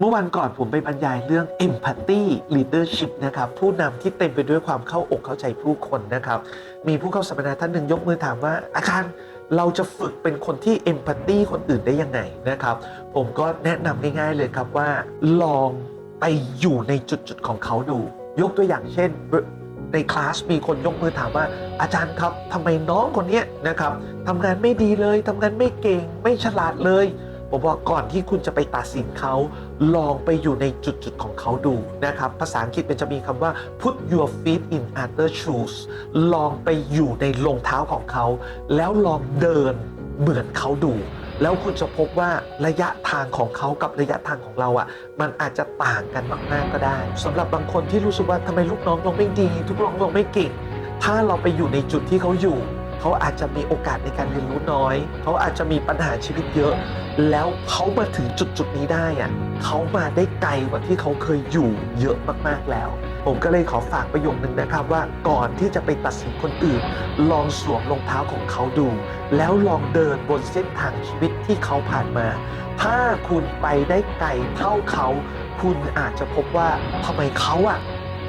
เมื่อวันก่อนผมไปบรรยายเรื่อง empathy leadership นะครับ ผู้นำที่เต็มไปด้วยความเข้าอกเข้าใจผู้คนนะครับ มีผู้เข้าสัมมนาท่านหนึ่งยกมือถามว่า อาจารย์เราจะฝึกเป็นคนที่ empathy คนอื่นได้ยังไงนะครับ ผมก็แนะนำง่ายๆเลยครับว่า ลองไปอยู่ในจุดๆของเขาดู ยกตัวอย่างเช่นในคลาสมีคนยกมือถามว่าอาจารย์ครับทำไมน้องคนนี้นะครับทำงานไม่ดีเลยทำงานไม่เก่งไม่ฉลาดเลย ผมบอกก่อนที่คุณจะไปตัดสินเขาลองไปอยู่ในจุดๆของเขาดูนะครับ ภาษาอังกฤษมันจะมีคำว่า put your feet in other shoes ลองไปอยู่ในรองเท้าของเขา แล้วลองเดินเหมือนเขาดู แล้วคุณจะพบว่าระยะทางของเขากับระยะทางของเราอะ มันอาจจะต่างกันมากๆก็ได้สำหรับบางคนที่รู้สึกว่าทำไมลูกน้องเราไม่ดี ทุกน้องเราไม่เก่ง ถ้าเราไปอยู่ในจุดที่เขาอยู่ เขาอาจจะมีโอกาสในการเรียนรู้น้อย เขาอาจจะมีปัญหาชีวิตเยอะ แล้วเขามาถึงจุดจุดนี้ได้อะเขามาได้ไกลกว่าที่เขาเคยอยู่เยอะมากๆแล้ว ผมก็เลยขอฝากประโยคนึงนะครับว่าก่อนที่จะไปตัดสินคนอื่น ลองสวมรองเท้าของเขาดู แล้วลองเดินบนเส้นทางชีวิตที่เขาผ่านมา ถ้าคุณไปได้ไกลเท่าเขา คุณอาจจะพบว่าทำไมเขาอะ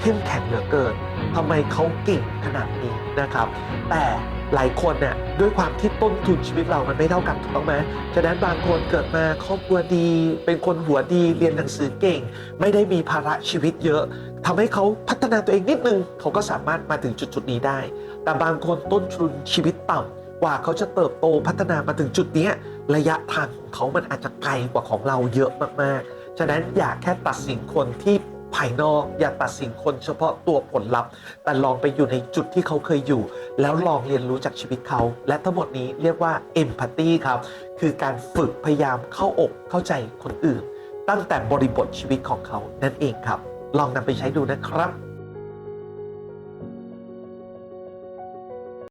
เข้มแข็งเหลือเกินทำไมเขาเก่งขนาดนี้นะครับ แต่ หลายคนเนี่ยด้วยความที่ต้นทุนชีวิตเรามันไม่เท่ากันถูกต้องไหมฉะนั้นบางคนเกิดมาครอบครัวดี เป็นคนหัวดีเรียนหนังสือเก่ง ไม่ได้มีภาระชีวิตเยอะทำให้เขาพัฒนาตัวเองนิดนึงเขาก็สามารถมาถึงจุดๆนี้ได้ แต่บางคนต้นทุนชีวิตต่ำกว่าเขาจะเติบโตพัฒนามาถึงจุดนี้ระยะทางของเขามันอาจจะไกลกว่าของเราเยอะมากๆ ฉะนั้นอย่าแค่ตัดสินคนที่ ภายนอก อย่าตัดสินคนเฉพาะตัวผลลัพธ์ แต่ลองไปอยู่ในจุดที่เขาเคยอยู่ แล้วลองเรียนรู้จากชีวิตเขา และทั้งหมดนี้เรียกว่าเอมพัตตีครับ คือการฝึกพยายามเข้าอกเข้าใจคนอื่น ตั้งแต่บริบทชีวิตของเขานั่นเองครับ ลองนำไปใช้ดูนะครับ